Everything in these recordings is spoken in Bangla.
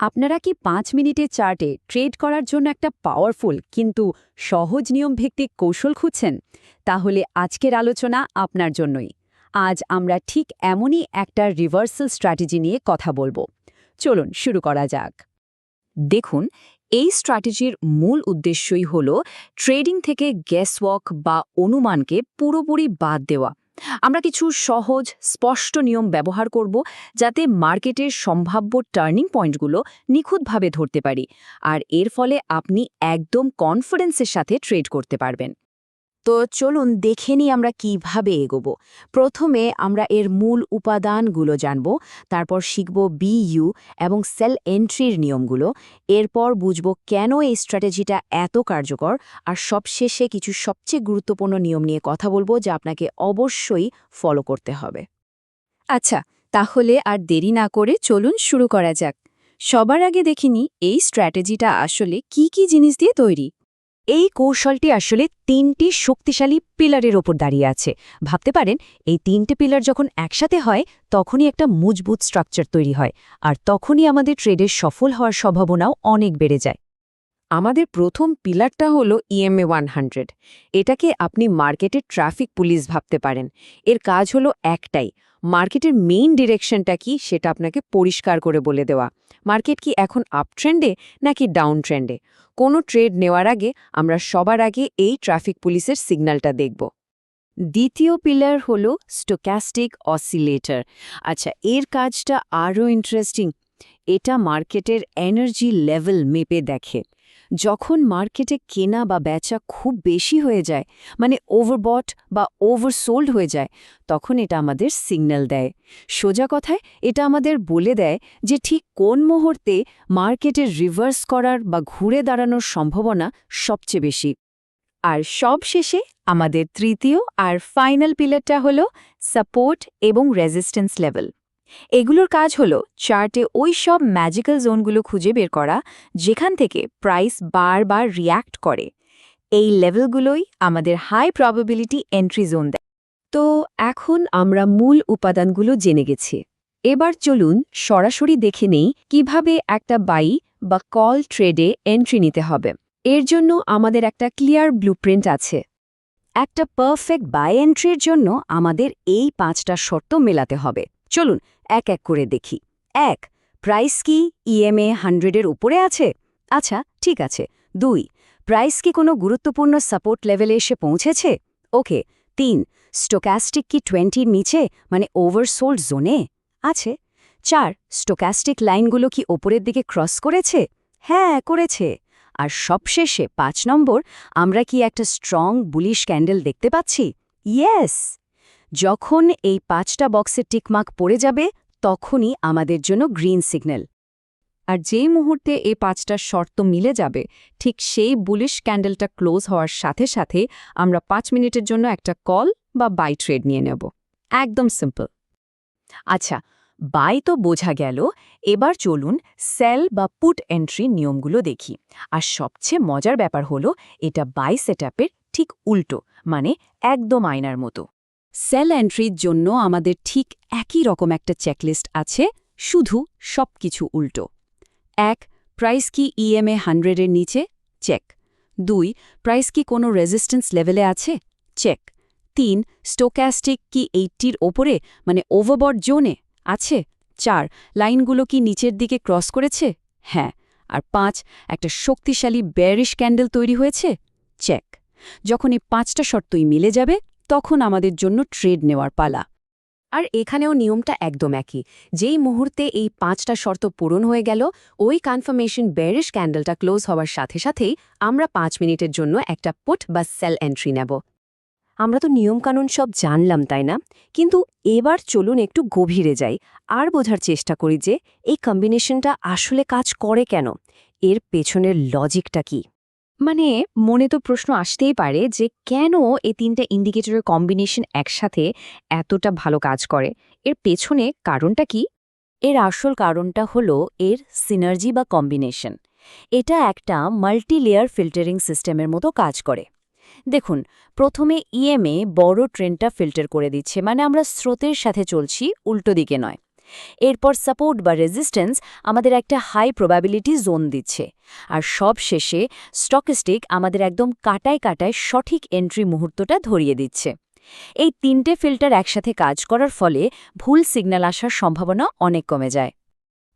আপনারা কি পাঁচ মিনিটে চার্টে ট্রেড করার জন্য একটা পাওয়ারফুল কিন্তু সহজ নিয়মভিত্তিক কৌশল খুঁজছেন? তাহলে আজকের আলোচনা আপনার জন্যই। আজ আমরা ঠিক এমনই একটা রিভার্সাল স্ট্র্যাটেজি নিয়ে কথা বলব। চলুন শুরু করা যাক। দেখুন, এই স্ট্র্যাটেজির মূল উদ্দেশ্যই হল ট্রেডিং থেকে গ্যাসওয়াক বা অনুমানকে পুরোপুরি বাদ দেওয়া। আমরা কিছু সহজ, স্পষ্ট নিয়ম ব্যবহার করব যাতে মার্কেটের সম্ভাব্য টার্নিং পয়েন্টগুলো নিখুঁতভাবে ধরতে পারি। আর এর ফলে আপনি একদম কনফিডেন্সের সাথে ট্রেড করতে পারবেন। তো চলুন দেখে নিই আমরা কীভাবে এগোব। প্রথমে আমরা এর মূল উপাদানগুলো জানব, তারপর শিখব বিইউ এবং সেল এন্ট্রির নিয়মগুলো। এরপর বুঝব কেন এই স্ট্র্যাটেজিটা এত কার্যকর, আর সবশেষে কিছু সবচেয়ে গুরুত্বপূর্ণ নিয়ম নিয়ে কথা বলব যা আপনাকে অবশ্যই ফলো করতে হবে। আচ্ছা তাহলে আর দেরি না করে চলুন শুরু করা যাক। সবার আগে দেখিনি এই স্ট্র্যাটেজিটা আসলে কি কি জিনিস দিয়ে তৈরি। এই কৌশলটি আসলে তিনটি শক্তিশালী পিলারের ওপর দাঁড়িয়ে আছে। ভাবতে পারেন, এই তিনটে পিলার যখন একসাথে হয়, তখনই একটা মজবুত স্ট্রাকচার তৈরি হয়, আর তখনই আমাদের ট্রেডের সফল হওয়ার সম্ভাবনাও অনেক বেড়ে যায়। আমাদের প্রথম পিলারটা হলো ইএমএ ওয়ান হান্ড্রেড এটাকে আপনি মার্কেটের ট্রাফিক পুলিশ ভাবতে পারেন। এর কাজ হলো একটাই, মার্কেটের মেইন ডিরেকশনটা কি সেটা আপনাকে পরিষ্কার করে বলে দেওয়া। মার্কেট কি এখন আপ ট্রেন্ডে নাকি ডাউন ট্রেন্ডে কোনো ট্রেড নেওয়ার আগে আমরা সবার আগে এই ট্রাফিক পুলিশের সিগন্যালটা দেখব। দ্বিতীয় পিলার হল স্টোক্যাস্টিক অসিলেটর। আচ্ছা এর কাজটা আরও ইন্টারেস্টিং। এটা মার্কেটের এনার্জি লেভেল মেপে দেখে। যখন মার্কেটে কেনা বা বেচা খুব বেশি হয়ে যায় মানে ওভারবট বা ওভারসোল্ড হয়ে যায়, তখন এটা আমাদের সিগন্যাল দেয়। সোজা কথায় এটা আমাদের বলে দেয় যে ঠিক কোন মুহূর্তে মার্কেটের রিভার্স করার বা ঘুরে দাঁড়ানোর সম্ভাবনা সবচেয়ে বেশি। আর সব শেষে আমাদের তৃতীয় আর ফাইনাল পিলারটা হল সাপোর্ট এবং রেজিস্ট্যান্স লেভেল এগুলোর কাজ হলো চার্টে ওই সব ম্যাজিক্যাল জোনগুলো খুঁজে বের করা, যেখান থেকে প্রাইস বারবার রিয়্যাক্ট করে। এই লেভেলগুলোই আমাদের হাই প্রবাবিলিটি এন্ট্রি জোন দেয়। তো এখন আমরা মূল উপাদানগুলো জেনে গেছি। এবার চলুন সরাসরি দেখে নেই কীভাবে একটা বাই বা কল ট্রেডে এন্ট্রি নিতে হবে। এর জন্য আমাদের একটা ক্লিয়ার ব্লুপ্রিন্ট আছে। একটা পারফেক্ট বাই এন্ট্রির জন্য আমাদের এই পাঁচটা শর্ত মেলাতে হবে। চলুন এক এক করে দেখি। এক প্রাইস কি ইএমএ হান্ড্রেডের উপরে আছে? আচ্ছা ঠিক আছে। দুই প্রাইস কি কোনো গুরুত্বপূর্ণ সাপোর্ট লেভেলে এসে পৌঁছেছে? ওকে, তিন স্টোক্যাস্টিক কি টোয়েন্টির নিচে মানে ওভারসোল্ড জোনে আছে। চার স্টোক্যাস্টিক লাইনগুলো কি ওপরের দিকে ক্রস করেছে? হ্যাঁ করেছে। আর সবশেষে পাঁচ নম্বর, আমরা কি একটা স্ট্রং বুলিশ ক্যান্ডেল দেখতে পাচ্ছি? ইয়েস যখন এই পাঁচটা বক্সের টিকমার্ক পড়ে যাবে, তখনই আমাদের জন্য গ্রিন সিগন্যাল। আর যেই মুহূর্তে এই পাঁচটা শর্ত মিলে যাবে, ঠিক সেই বুলিশ ক্যান্ডেলটা ক্লোজ হওয়ার সাথে সাথে আমরা পাঁচ মিনিটের জন্য একটা কল বা বাই ট্রেড নিয়ে নেব। একদম সিম্পল। আচ্ছা বাই তো বোঝা গেল, এবার চলুন সেল বা পুট এন্ট্রি নিয়মগুলো দেখি। আর সবচেয়ে মজার ব্যাপার হলো, এটা বাই সেটআপের ঠিক উল্টো মানে একদম আয়নার মতো। সেল এন্ট্রির জন্য আমাদের ঠিক একই রকম একটা চেকলিস্ট আছে, শুধু সবকিছু উল্টো। এক, প্রাইস কি ইএমএ হান্ড্রেডের নিচে? চেক দুই, প্রাইস কি কোনো রেজিস্ট্যান্স লেভেলে আছে? চেক তিন স্টোক্যাস্টিক কি এইটটির ওপরে? মানে ওভারবট জোনে আছে? চার, লাইনগুলো কি নিচের দিকে ক্রস করেছে? হ্যাঁ। আর পাঁচ, একটা শক্তিশালী ব্যারিশ ক্যান্ডেল তৈরি হয়েছে? চেক যখন এই পাঁচটা শর্তই মিলে যাবে তখন আমাদের জন্য ট্রেড নেওয়ার পালা। আর এখানেও নিয়মটা একদম একই। যেই মুহূর্তে এই পাঁচটা শর্ত পূরণ হয়ে গেল, ওই কনফার্মেশন বেরিশ ক্যান্ডেলটা ক্লোজ হওয়ার সাথে সাথেই আমরা পাঁচ মিনিটের জন্য একটা পুট বা সেল এন্ট্রি নেব। আমরা তো নিয়মকানুন সব জানলাম, তাই না? কিন্তু এবার চলুন একটু গভীরে যাই আর বোঝার চেষ্টা করি যে এই কম্বিনেশনটা আসলে কাজ করে কেন? এর পেছনের লজিকটা কি? মানে মনে তো প্রশ্ন আসতেই পারে যে কেন এই তিনটা ইন্ডিকেটরের কম্বিনেশন একসাথে এতটা ভালো কাজ করে? এর পেছনে কারণটা কি? এর আসল কারণটা হলো এর সিনার্জি বা কম্বিনেশন এটা একটা মাল্টি লেয়ার ফিল্টারিং সিস্টেমের মতো কাজ করে। দেখুন, প্রথমে ইএমএ বড় ট্রেনটা ফিল্টার করে দিচ্ছে মানে আমরা স্রোতের সাথে চলছি, উল্টো দিকে নয়। এরপর সাপোর্ট বা রেজিস্ট্যান্স আমাদের একটা হাই প্রবাবিলিটি জোন দিচ্ছে। আর সব শেষে স্টকিস্টিক আমাদের একদম কাটায় কাটায় সঠিক এন্ট্রি মুহূর্তটা ধরিয়ে দিচ্ছে। এই তিনটে ফিল্টার একসাথে কাজ করার ফলে ভুল সিগন্যাল আসার সম্ভাবনা অনেক কমে যায়।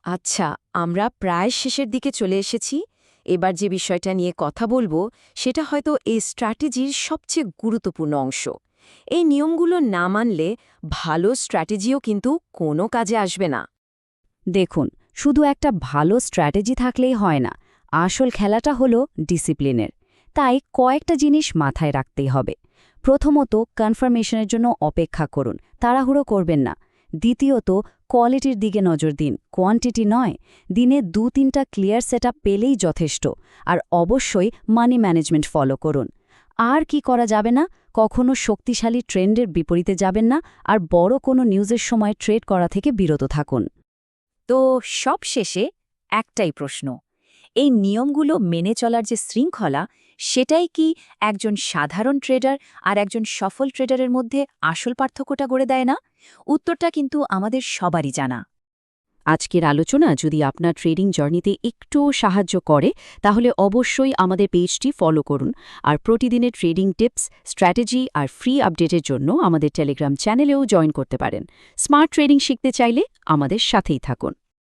আচ্ছা আমরা প্রায় শেষের দিকে চলে এসেছি। এবার যে বিষয়টা নিয়ে কথা বলব, সেটা হয়তো এই স্ট্র্যাটেজির সবচেয়ে গুরুত্বপূর্ণ অংশ। এই নিয়মগুলো না মানলে ভালো স্ট্র্যাটেজিও কিন্তু কোনো কাজে আসবে না। দেখুন, শুধু একটা ভালো স্ট্র্যাটেজি থাকলেই হয় না, আসল খেলাটা হলো ডিসিপ্লিনের। তাই কয়েকটা জিনিস মাথায় রাখতেই হবে। প্রথমত কনফার্মেশনের জন্য অপেক্ষা করুন, তাড়াহুড়ো করবেন না। দ্বিতীয়ত কোয়ালিটির দিকে নজর দিন কোয়ান্টিটি নয়, দিনে দু তিনটা ক্লিয়ার সেট পেলেই যথেষ্ট, আর অবশ্যই মানি ম্যানেজমেন্ট ফলো করুন। আর কি করা যাবে না? কখনো শক্তিশালী ট্রেন্ডের বিপরীতে যাবেন না আর বড় কোনো নিউজের সময় ট্রেড করা থেকে বিরত থাকুন। তো সব শেষে একটাই প্রশ্ন, এই নিয়মগুলো মেনে চলার যে শৃঙ্খলা, সেটাই কি একজন সাধারণ ট্রেডার আর একজন সফল ট্রেডারের মধ্যে আসল পার্থক্যটা গড়ে দেয় না? উত্তরটা কিন্তু আমাদের সবারই জানা। আজকের আলোচনা যদি আপনার ট্রেডিং জার্নিতে একটু সাহায্য করে, তাহলে অবশ্যই আমাদের পেজটি ফলো করুন। আর প্রতিদিনের ট্রেডিং টিপস, স্ট্র্যাটেজি আর ফ্রি আপডেটের জন্য আমাদের টেলিগ্রাম চ্যানেলেও জয়েন করতে পারেন। স্মার্ট ট্রেডিং শিখতে চাইলে আমাদের সাথেই থাকুন।